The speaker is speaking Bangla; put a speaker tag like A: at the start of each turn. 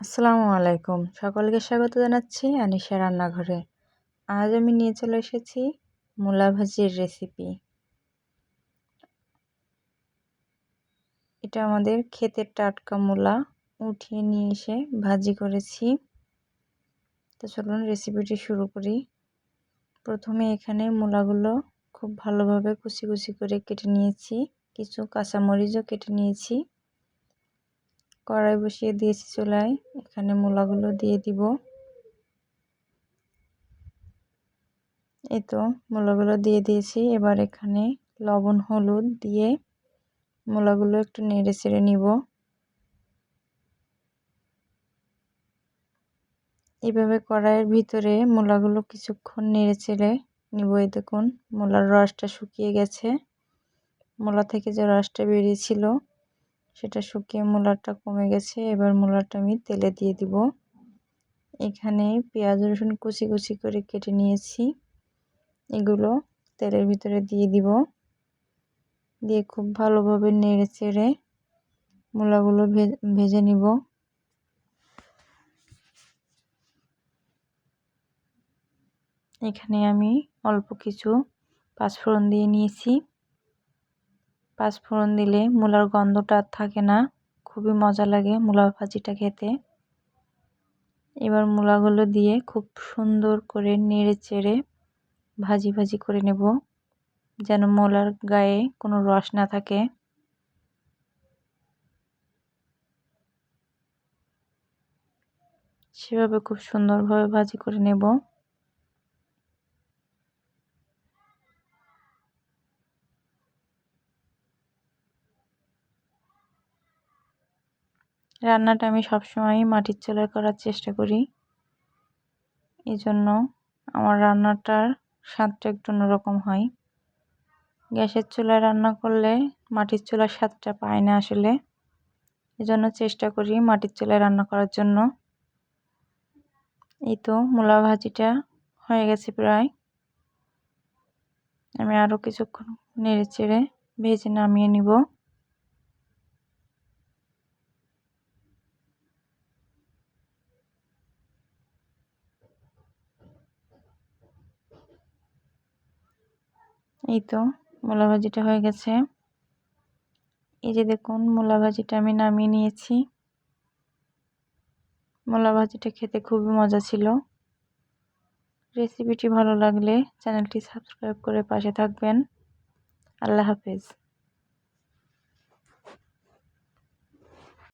A: আসসালামু আলাইকুম। সকলকে স্বাগত জানাচ্ছি আনিশা রান্নাঘরে। আজ আমি নিয়ে চলে এসেছি মূলা ভাজির রেসিপি। এটা আমাদের ক্ষেতের টাটকা মূলা উঠিয়ে নিয়ে এসে ভাজি করেছি। তো চলুন রেসিপিটি শুরু করি। প্রথমে এখানে মূলাগুলো খুব ভালোভাবে কুচি কুচি করে কেটে নিয়েছি। কিছু কাঁচামরিচও কেটে নিয়েছি। কড়াই বসিয়ে দিয়েছি চুলায়। এখানে মূলাগুলো দিয়ে দিব। এই তো, মূলাগুলো দিয়ে দিয়েছি। এবার এখানে লবণ, হলুদ দিয়ে মূলাগুলো একটু নেড়ে চেড়ে নিব। এভাবে কড়াইয়ের ভিতরে মূলাগুলো কিছুক্ষণ নেড়ে চেড়ে নিব। এই দেখুন, মূলার রসটা শুকিয়ে গেছে। মূলা থেকে যে রসটা বেরিয়েছিল সেটা শুকিয়ে মূলাটা কমে গেছে, এবার মূলাটা আমি তেলে দিয়ে দিব। এখানে পেঁয়াজ, রসুন কুচি কুচি করে কেটে নিয়েছি। এগুলো তেলের ভিতরে দিয়ে দিব। দিয়ে খুব ভালোভাবে নেড়ে চেড়ে মূলাগুলো ভেজে নিব। এখানে আমি অল্প কিছু পাঁচফোড়ন দিয়ে নিয়েছি। পাঁচফোড়ন দিলে মূলার গন্ধটা আর থাকে না। খুবই মজা লাগে মূলা ভাজিটা খেতে। এবার মূলাগুলো দিয়ে খুব সুন্দর করে নেড়ে চেড়ে ভাজি ভাজি করে নেব, যেন মূলার গায়ে কোনো রস না থাকে। সেভাবে খুব সুন্দরভাবে ভাজি করে নেব। রান্নাটা আমি সবসময় মাটির চুলায় করার চেষ্টা করি। এই জন্য আমার রান্নাটার স্বাদটা একটু অন্যরকম হয়। গ্যাসের চুলায় রান্না করলে মাটির চুলার স্বাদটা পায় না আসলে। এজন্য চেষ্টা করি মাটির চুলায় রান্না করার জন্য। এই তো মূলা ভাজিটা হয়ে গেছে প্রায়। আমি আরও কিছুক্ষণ নেড়ে চেড়ে ভেজে নামিয়ে নিব। এই তো, মূলা ভাজিটা হয়ে গেছে। এই যে দেখুন, মূলা ভাজিটা আমি নামিয়ে নিয়েছি। মূলা ভাজিটা খেতে খুবই মজা ছিল। রেসিপিটি ভালো লাগলে চ্যানেলটি সাবস্ক্রাইব করে পাশে থাকবেন। আল্লাহ হাফেজ।